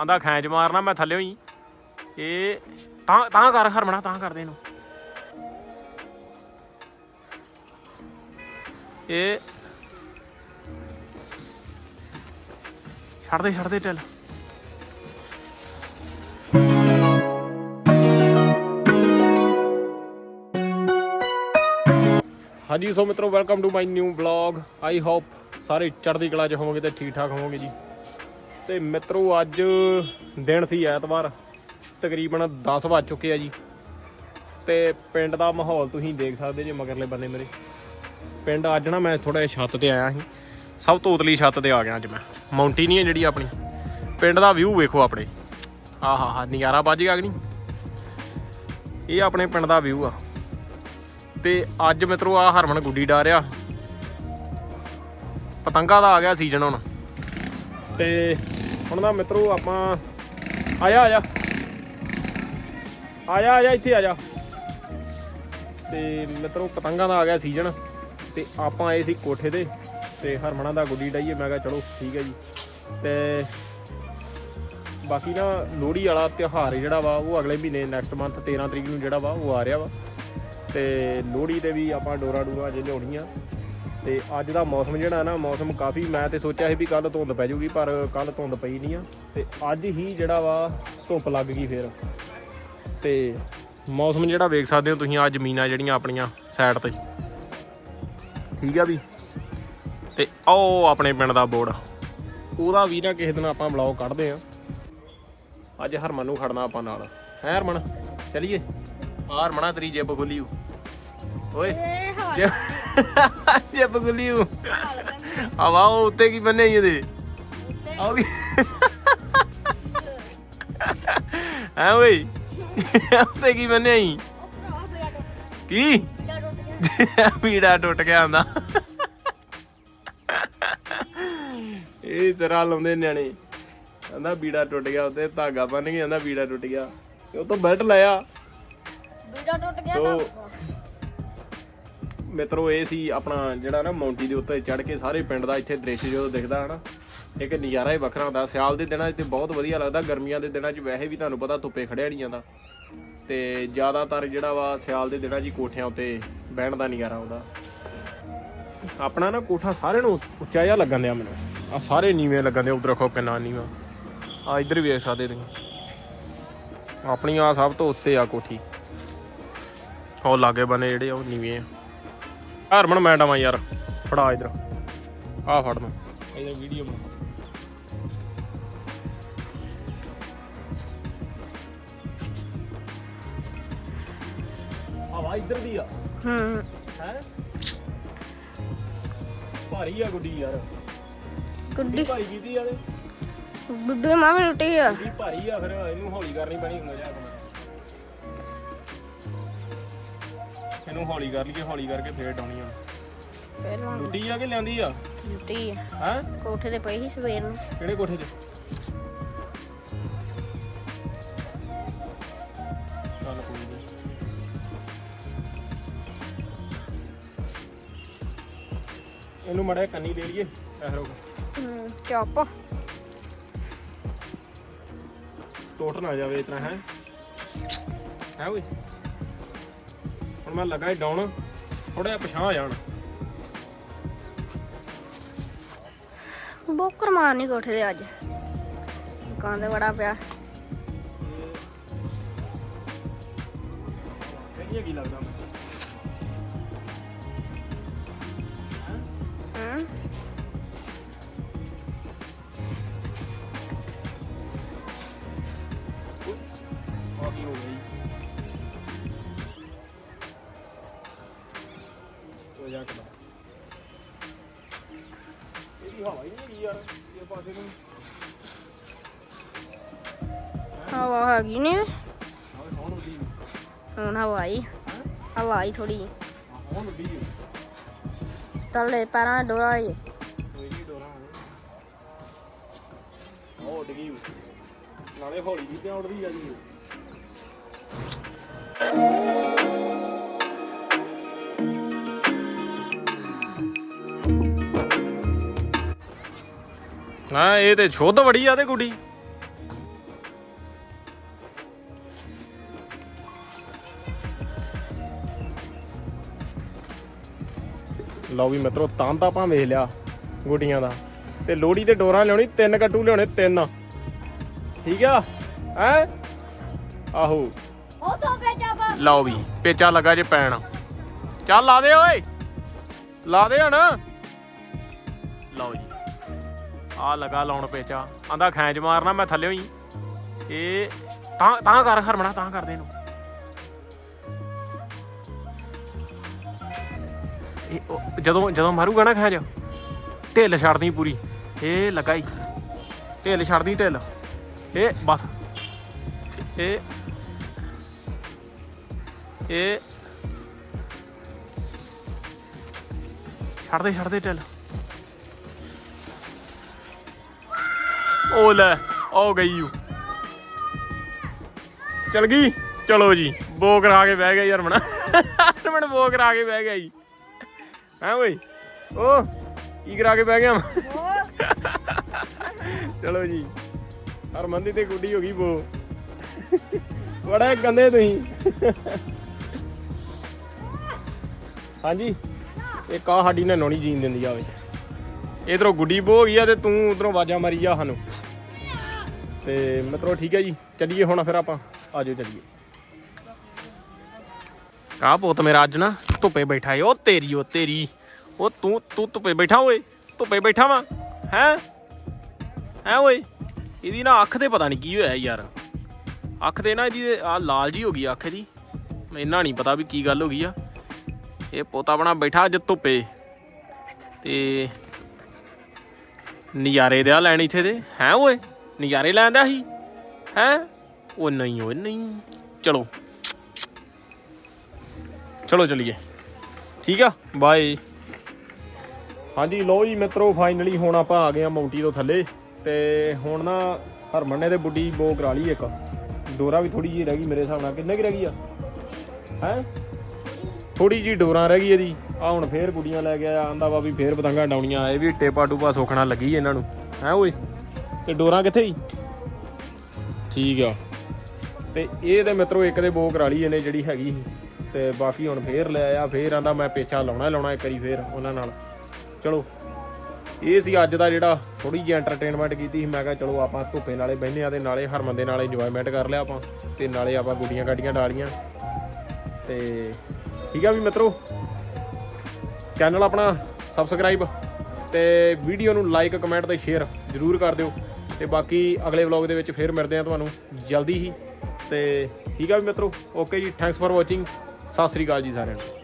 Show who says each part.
Speaker 1: ਆਂਦਾ ਖੈਂਚ ਮਾਰਨਾ, ਮੈਂ ਥੱਲੇ ਹੀ ਇਹ ਤਾਂ ਤਾਂ ਕਰ ਹਰਮਣਾ ਤਾਂ ਕਰਦੇ ਇਹਨੂੰ। ਇਹ ਛੱਡ ਦੇ ਛੱਡ ਦੇ ਟੈਲ ਹਾਂਜੀ, ਸੋ ਮਿੱਤਰੋ welcome to my new vlog I hope ਸਾਰੇ ਚੜ੍ਹਦੀ ਕਲਾ 'ਚ ਹੋਵੋਗੇ ਤੇ ਠੀਕ ਠਾਕ ਹੋਵੋਗੇ ਜੀ। ਤੇ ਮਿੱਤਰੋ ਅੱਜ ਦਿਨ ਸੀ ਐਤਵਾਰ, ਤਕਰੀਬਨ 10 ਵੱਜ ਚੁੱਕੇ ਆ ਜੀ। ਤੇ ਪਿੰਡ ਦਾ ਮਾਹੌਲ ਤੁਸੀਂ ਦੇਖ ਸਕਦੇ ਜੇ ਮਗਰਲੇ ਬੰਨੇ ਮੇਰੇ। ਪਿੰਡ ਅੱਜ ਨਾ ਮੈਂ ਥੋੜਾ ਜਿਹਾ ਛੱਤ ਤੇ ਆਇਆ ਸੀ। ਸਭ ਤੋਂ ਉਤਲੀ ਛੱਤ ਤੇ ਆ ਗਿਆ ਅੱਜ ਮੈਂ। ਮਾਉਂਟੀ ਨਹੀਂ ਹੈ ਜਿਹੜੀ ਆਪਣੀ। ਪਿੰਡ ਦਾ ਵਿਊ ਵੇਖੋ ਆਪਣੇ। ਆਹਾ, ਹਾ, ਨਜ਼ਾਰਾ ਵੱਜ ਗਿਆ ਕਿ ਨਹੀਂ? ਇਹ ਆਪਣੇ ਪਿੰਡ ਦਾ ਵਿਊ ਆ। ਤੇ ਅੱਜ ਮਿੱਤਰੋ ਆ ਹਰਮਨ ਗੁੱਡੀ ਡਾਰਿਆ। ਪਤੰਗਾ ਦਾ ਆ ਗਿਆ ਸੀਜ਼ਨ ਹੁਣ। ਤੇ ਹੁਣ ਨਾ ਮਿੱਤਰੋ ਆਪਾਂ ਆਇਆ ਆਇਆ। ਆਇਆ ਆਇਆ, ਇੱਥੇ ਆ ਜਾ ਤੇ ਮਿੱਤਰੋ ਪਤੰਗਾਂ ਦਾ ਆ ਗਿਆ ਸੀਜ਼ਨ ਤੇ ਆਪਾਂ ਆਏ ਸੀ ਕੋਠੇ ਤੇ ਤੇ ਹਰਮਣਾ ਦਾ ਗੁੱਡੀ ਡਾਈਏ, ਮੈਂ ਕਿਹਾ ਚਲੋ ਠੀਕ ਹੈ ਜੀ। ਤੇ ਬਾਕੀ ਨਾ ਲੋਹੜੀ ਵਾਲਾ ਤਿਉਹਾਰ ਜਿਹੜਾ ਵਾ, ਉਹ ਅਗਲੇ ਮਹੀਨੇ ਨੈਕਸਟ ਮੰਥ 13 ਤਰੀਕ ਨੂੰ ਜਿਹੜਾ ਵਾ, ਉਹ ਆ ਰਿਹਾ ਵਾ। ਤੇ ਲੋਹੜੀ ਤੇ ਵੀ ਆਪਾਂ ਡੋਰਾ ਡੂਰਾ ਅਜੇ ਲਿਆਉਣੀਆਂ ਤੇ ਅੱਜ ਦਾ ਮੌਸਮ ਜਿਹੜਾ ਨਾ ਮੌਸਮ ਕਾਫੀ ਮੈਂ ਤੇ ਸੋਚਿਆ ਸੀ ਵੀ ਕੱਲ ਧੁੰਦ ਪੈ ਜੂਗੀ ਪਰ ਕੱਲ ਧੁੰਦ ਪਈ ਨਹੀਂ ਆ। ਤੇ ਅੱਜ ਹੀ ਜਿਹੜਾ ਵਾ ਧੁੱਪ ਲੱਗ ਗਈ ਫੇਰ। ਤੇ ਮੌਸਮ ਜਿਹੜਾ ਵੇਖ ਸਕਦੇ ਹੋ ਤੁਸੀਂ ਆ ਜ਼ਮੀਨਾਂ ਜਿਹੜੀਆਂ ਆਪਣੀਆਂ ਸਾਈਡ ਤੇ। ਠੀਕ ਆ ਵੀ? ਤੇ ਉਹ ਆਪਣੇ ਪਿੰਡ ਦਾ ਬੋਰਡ। ਉਹਦਾ ਵੀ ਨਾ ਕਿਸੇ ਦਿਨ ਆਪਾਂ ਬਲੌਗ ਕੱਢਦੇ ਆ। ਅੱਜ ਹਰਮਨ ਨੂੰ ਖੜਨਾ ਆਪਾਂ ਨਾਲ। ਹੈ ਹਰਮਨ? ਚਲੀਏ? ਆ ਹਰਮਣਾ ਤੇਰੀ ਜਿੱਬ ਖੁੱਲੀ ਓ। ਓਏ। ਜਿੱਬ- ਜਿੱਬ ਖੁੱਲੀ ਓ। ਹਵਾ ਉਹ ਉੱਤੇ ਕੀ ਬੰਨੇ ਇਹਦੇ? ਆਉਗੀ ਹੈ ਓਏ? ਉੱਤੇ ਕੀ ਬੰਨੇ ਈ ਕੀ? ਵੀੜਾ ਟੁੱਟ ਗਿਆ ਆਂਦਾ। ਇਹ ਸਰਾ ਲਾਉਂਦੇ ਨਿਆਣੇ। ਕਹਿੰਦਾ ਵੀੜਾ ਟੁੱਟ ਗਿਆ ਉੱਤੇ ਧਾਗਾ ਬੰਨ ਕੇ ਕਹਿੰਦਾ ਵੀੜਾ ਟੁੱਟ ਗਿਆ। ਉਹ ਤੋਂ ਬੈਲਟ ਲਾਇਆ?
Speaker 2: ਵੀਡਾ ਟੁੱਟ ਗਿਆ
Speaker 1: ਤੋ ਮਿੱਤਰੋ, ਇਹ ਸੀ ਆਪਣਾ ਜਿਹੜਾ ਨਾ ਮੌਂਟੀ ਦੇ ਉੱਤੇ ਚੜ ਕੇ ਸਾਰੇ ਪਿੰਡ ਦਾ ਇੱਥੇ ਦ੍ਰਿਸ਼ ਜਦੋਂ ਦਿਖਦਾ ਹਨਾ। ਇੱਕ ਨਜ਼ਾਰਾ ਹੀ ਵੱਖਰਾ ਹੁੰਦਾ। ਸਿਆਲ ਦੇ ਦਿਨਾਂ 'ਚ ਤੇ ਬਹੁਤ ਵਧੀਆ ਲੱਗਦਾ। ਗਰਮੀਆਂ ਦੇ ਦਿਨਾਂ 'ਚ ਵੈਸੇ ਵੀ ਤੁਹਾਨੂੰ ਪਤਾ ਧੁੱਪੇ ਖੜਿਆ ਨਹੀਂ ਜਾਂਦਾ। ਤੇ ਜ਼ਿਆਦਾਤਰ ਜਿਹੜਾ ਵਾ ਸਿਆਲ ਦੇ ਦਿਨਾਂ 'ਚ ਹੀ ਕੋਠਿਆਂ ਉੱਤੇ ਬਹਿਣ ਦਾ ਨਜ਼ਾਰਾ ਆਉਂਦਾ। ਆਪਣਾ ਨਾ ਕੋਠਾ ਸਾਰਿਆਂ ਨੂੰ ਉੱਚਾ ਜਿਹਾ ਲੱਗਣ ਦਿਆ ਮੈਨੂੰ। ਆ ਸਾਰੇ ਨੀਵੇਂ ਲੱਗਣ ਦੇ ਉਧਰ ਦੇਖੋ ਕਿੰਨਾ ਨੀਵਾਂ। ਆ ਇੱਧਰ ਵੇਖ ਸਕਦੇ ਤੁਸੀਂ। ਆਪਣੀ ਆ ਸਭ ਤੋਂ ਉੱਤੇ ਆ ਕੋਠੀ। ਉਹ ਲਾਗੇ ਬਨੇ ਜਿਹੜੇ ਆ, ਉਹ ਨੀਵੇਂ ਆ। ਹਰਮਨ ਮੈਡਮ ਆ ਯਾਰ। ਫੜਾ ਇਧਰ। ਆ ਫੜ ਮੈਂ ਇਹਦੇ ਵੀਡੀਓ ਬਣਾ। ਹਵਾ ਇੱਧਰ ਦੀ ਆ।
Speaker 2: ਹੂੰ।
Speaker 1: ਹੈ? ਭਾਰੀ ਆ ਗੁੱਡੀ ਯਾਰ।
Speaker 2: ਗੁੱਡੀ?
Speaker 1: ਭਾਰੀ ਕੀਤੀ ਤੇ
Speaker 2: ਗੁੱਡੀ ਮਾਮੇ ਟੁੱਟੀ ਆ।
Speaker 1: ਗੁੱਡੀ ਭਾਰੀ ਆ ਫਿਰ ਇਹਨੂੰ ਹੌਲੀ ਕਰਨੀ ਪੈਣੀ ਹੁਣ ਜਾ ਇਹਨੂੰ ਹੌਲੀ ਕਰ ਲਈਏ ਹੌਲੀ ਕਰਕੇ ਫੇਰ ਡਾਉਣੀ ਆ।
Speaker 2: ਪਹਿਲਾਂ
Speaker 1: ਆ। ਕੇ ਲਿਆਂਦੀ ਆ?
Speaker 2: ਟੁੱਟੀ ਆ।
Speaker 1: ਹੈ?
Speaker 2: ਕੋਠੇ ਤੇ ਪਈ ਸੀ ਸਵੇਰ ਨੂੰ।
Speaker 1: ਕਿਹੜੇ ਕੋਠੇ ਤੇ? ਚੱਲ ਕੋਈ ਨੀ। ਇਹਨੂੰ ਮੜਾ ਕੰਨੀ ਦੇ ਲਈਏ ਐ ਰੋਕ।
Speaker 2: ਹੂੰ ਚੁੱਪ।
Speaker 1: ਟੁੱਟ ਨਾ ਜਾਵੇ ਇਤਨਾ ਹੈ? ਹੈ ਓਏ? ਹੁਣ ਮੈਂ ਲੱਗਾ ਡਾਉਣ ਥੋੜਾ ਜਿਹਾ ਪਛਾਣ ਆ ਜਾਣ।
Speaker 2: ਬੋਕਰ ਮਾਰਨੀ ਕੋਠੇ ਤੇ ਅੱਜ। ਕਾਂਦੇ ਬੜਾ ਪਿਆ।
Speaker 1: ਕਹੀਏ ਕੀ ਲੱਗਦਾ?
Speaker 2: ਹੂੰ।
Speaker 1: ਹੋ ਜਾ ਕੇ ਇਹ ਹਵਾ ਹੀ ਨਹੀਂ ਹੈਗੀ ਯਾਰ ਇਹ ਪਾਸੇ ਨੂੰ।
Speaker 2: ਹਵਾ ਹੈਗੀ ਨੇ।
Speaker 1: ਆਵੇ ਕੌਣ ਉੱਡੀ
Speaker 2: ਹੁਣ ਹਵਾਈ
Speaker 1: ਹੈ?
Speaker 2: ਹਵਾਈ ਥੋੜੀ
Speaker 1: ਕੌਣ ਉੱਡੀ
Speaker 2: ਤਲੇ ਪੈਰਾਂ ਡੋਰਾ ਹੀ
Speaker 1: ਕੋਈ ਨਹੀਂ ਡੋਰਾ ਉਹ ਉੱਡ ਗਈ ਨਾਲੇ ਹੌਲੀ ਜੀ ਤੇ ਉੱਡਦੀ ਜਾਂਦੀ ਹੈ ਹਾਂ ਇਹ ਤੇ ਸ਼ੁੱਧ ਬੜੀ ਆ ਤੇ ਕੁੜੀ ਲਓ ਵੀ ਮਿੱਤਰੋ ਤਾਂ ਤਾਂ ਆਪਾਂ ਵੇਖ ਲਿਆ ਗੁੱਡੀਆਂ ਦਾ। ਤੇ ਲੋੜੀ ਤੇ ਡੋਰਾ ਲਿਆਉਣੀ ਤਿੰਨ ਕੱਟੂ ਲਿਆਉਣੇ ਤਿੰਨ। ਠੀਕ ਆ? ਹੈ? ਆਹੋ।
Speaker 2: ਉਹ ਤਾਂ ਪੇਚਾ ਪਾ
Speaker 1: ਲਓ ਵੀ ਪੇਚਾ ਲੱਗਾ ਜੇ ਪੈਣ। ਚੱਲ ਲਾ ਦੇ ਓਏ। ਲਾ ਦੇ ਹਣ। ਲਓ ਜੀ। ਆ ਲਗਾ ਲਾਉਣ ਪੇਚਾ। ਆਂਦਾ ਖੈਂਚ ਮਾਰਨਾ, ਮੈਂ ਥੱਲੇ ਹੀ। ਇਹ ਤਾਂ ਤਾਂ ਕਰ ਹਰਮਣਾ ਤਾਂ ਕਰਦੇ ਇਹਨੂੰ। ਇਹ ਜਦੋਂ ਜਦੋਂ ਮਾਰੂਗਾ ਨਾ ਖੈਂਚ, ਢਿੱਲ ਛੱਡਦੀ ਪੂਰੀ। ਇਹ ਲਗਾਈ। ਢਿੱਲ ਛੱਡਦੀ ਢਿੱਲ। ਇਹ ਬਸ। ਇਹ ਇਹ ਛੱਡਦੇ ਦੇ ਛੱਡ ਉਹ ਲੈ, ਉਹ ਗਈ ਓ ਚਲ ਗਈ? ਚਲੋ ਜੀ, ਬੋ ਕਰਾ ਕੇ ਬਹਿ ਗਿਆ ਯਾਰ ਮਣਾ ਹਰਮਨ ਬੋ ਕਰਾ ਕੇ ਬਹਿ ਗਿਆ ਜੀ। ਹੈ ਓਏ ਓ, ਕੀ ਕਰਾ ਕੇ ਬਹਿ ਗਿਆ? ਚਲੋ ਜੀ, ਹਰਮਨ ਦੀ ਤੇ ਗੁੱਡੀ ਹੋ ਗਈ ਬੋ। ਬੜਾ ਗੰਦੇ ਤੁਸੀਂ। ਹਾਂਜੀ ਇਹ ਕਾ ਸਾਡੀ ਨੇ ਜੀਣ ਦਿੰਦੀ ਆ ਵੇ। ਇਧਰੋਂ ਗੁੱਡੀ ਬੋ ਗਈ ਆ ਤੇ ਤੂੰ ਉਧਰੋਂ ਆਵਾਜ਼ਾਂ ਮਾਰੀ ਜਾ ਸਾਨੂੰ। ਤੇ ਮਤਲਬ ਠੀਕ ਹੈ ਜੀ, ਚੱਲੀਏ ਹੁਣ ਫਿਰ ਆਪਾਂ। ਆਜੋ ਚੱਲੀਏ। ਕਾ ਪੁੱਤ ਮੇਰਾ ਅੱਜ ਨਾ ਧੁੱਪੇ ਬੈਠਾ ਏ, ਉਹ ਤੇਰੀ ਉਹ ਤੇਰੀ। ਉਹ ਤੂੰ ਤੂੰ ਧੁੱਪੇ ਬੈਠਾ ਓਏ, ਧੁੱਪੇ ਬੈਠਾ ਵਾ, ਹੈ? ਹੈ ਓਏ? ਇਹਦੀ ਨਾ ਅੱਖ ਤੇ ਪਤਾ ਨਹੀਂ ਕੀ ਹੋਇਆ ਯਾਰ। ਅੱਖ ਤੇ ਨਾ ਇਹਦੀ ਆ ਲਾਲ ਜੀ ਹੋ ਗਈ ਅੱਖ ਦੀ ਇੰਨਾ ਨਹੀਂ ਪਤਾ ਵੀ ਕੀ ਗੱਲ ਹੋ ਗਈ ਆ। ਇਹ ਪੋਤਾ ਬਣਾ ਬੈਠਾ ਅੱਜ ਧੁੱਪੇ। ਤੇ ਨਜ਼ਾਰੇ ਦਿਆ ਲੈਣ ਇੱਥੇ ਦੇ। ਹੈ ਓਏ? ਨਜ਼ਾਰੇ ਲੈਣ ਦਿਆ ਸੀ? ਹੈ? ਉਹ ਨਹੀਂ ਉਹ ਨਹੀਂ। ਚਲੋ। ਚਲੋ ਚਲੀਏ। ਠੀਕ ਆ? ਬਾਏ ਹਾਂਜੀ ਲੋ ਜੀ ਮਿੱਤਰੋ ਫਾਈਨਲੀ ਹੁਣ ਆਪਾਂ ਆ ਗਏ ਆ ਮੌਂਟੀ ਤੋਂ ਥੱਲੇ। ਤੇ ਹੁਣ ਨਾ ਹਰਮਨ ਨੇ ਤੇ ਬੁੱਢੀ ਬੋ ਕਰਾ ਲਈ ਇੱਕ। ਡੋਰਾ ਵੀ ਥੋੜੀ ਜਿਹੀ ਰਹਿ ਗਈ ਮੇਰੇ ਹਿਸਾਬ ਨਾਲ। ਕਿੰਨੇ ਕੀ ਰਹਿ ਗਈ ਆ? ਹੈ? ਥੋੜੀ ਜੀ ਡੋਰਾਂ ਰਹਿ ਗਈ ਇਹਦੀ। ਆ ਹੁਣ ਫੇਰ ਗੁੱਡੀਆਂ ਲੈ ਗਿਆ ਆਂਦਾ ਵਾ ਵੀ ਫੇਰ ਪਤੰਗਾਂ ਡਾਉਣੀਆਂ। ਇਹ ਵੀ ਟੇਪਾ ਟੂਪਾ ਸੋਖਣਾ ਲੱਗੀ ਇਹਨਾਂ ਨੂੰ। ਹੈ ਓਏ? ਤੇ ਡੋਰਾਂ ਕਿੱਥੇ ਹੀ ਠੀਕ ਆ। ਤੇ ਇਹ ਤੇ ਮਿੱਤਰੋ ਇੱਕ ਦੇ ਬੋ ਕਰਾ ਲਈ ਇਹਨੇ ਜਿਹੜੀ ਹੈਗੀ ਸੀ। ਤੇ ਬਾਕੀ ਹੁਣ ਫੇਰ ਲੈ ਆਇਆ ਫੇਰ ਆਂਦਾ ਮੈਂ ਪੇਚਾ ਲਾਉਣਾ ਹੀ ਲਾਉਣਾ ਇੱਕ ਵਾਰੀ ਫੇਰ ਉਹਨਾਂ ਨਾਲ। ਚਲੋ ਇਹ ਸੀ ਅੱਜ ਦਾ ਜਿਹੜਾ ਥੋੜੀ ਜਿਹੀ ਐਂਟਰਟੇਨਮੈਂਟ ਕੀਤੀ ਸੀ। ਮੈਂ ਕਿਹਾ ਚਲੋ ਆਪਾਂ ਧੁੱਪੇ ਨਾਲੇ ਬਹਿੰਦੇ ਆ ਤੇ ਨਾਲੇ ਹਰਮਨ ਦੇ ਨਾਲ ਇੰਜੋਇਮੈਂਟ ਕਰ ਲਿਆ ਆਪਾਂ। ਤੇ ਨਾਲੇ ਆਪਾਂ ਗੁੱਡੀਆਂ ਗਾਡੀਆਂ ਡਾਲੀਆਂ ਤੇ ਠੀਕ ਆ ਵੀ ਮਿੱਤਰੋ ਚੈਨਲ ਆਪਣਾ ਸਬਸਕ੍ਰਾਈਬ ਤੇ ਵੀਡੀਓ ਨੂੰ ਲਾਈਕ ਕਮੈਂਟ ਤੇ ਸ਼ੇਅਰ ਜਰੂਰ ਕਰ ਦਿਓ। ਤੇ ਬਾਕੀ ਅਗਲੇ ਵਲੌਗ ਦੇ ਵਿੱਚ ਫੇਰ ਮਿਲਦੇ ਆ ਤੁਹਾਨੂੰ ਜਲਦੀ ਹੀ। ਤੇ ਠੀਕ ਆ ਵੀ ਮਿੱਤਰੋ? ਓਕੇ ਜੀ thanks for watching Sat Sri ਅਕਾਲ ਜੀ ਸਾਰਿਆਂ ਨੂੰ।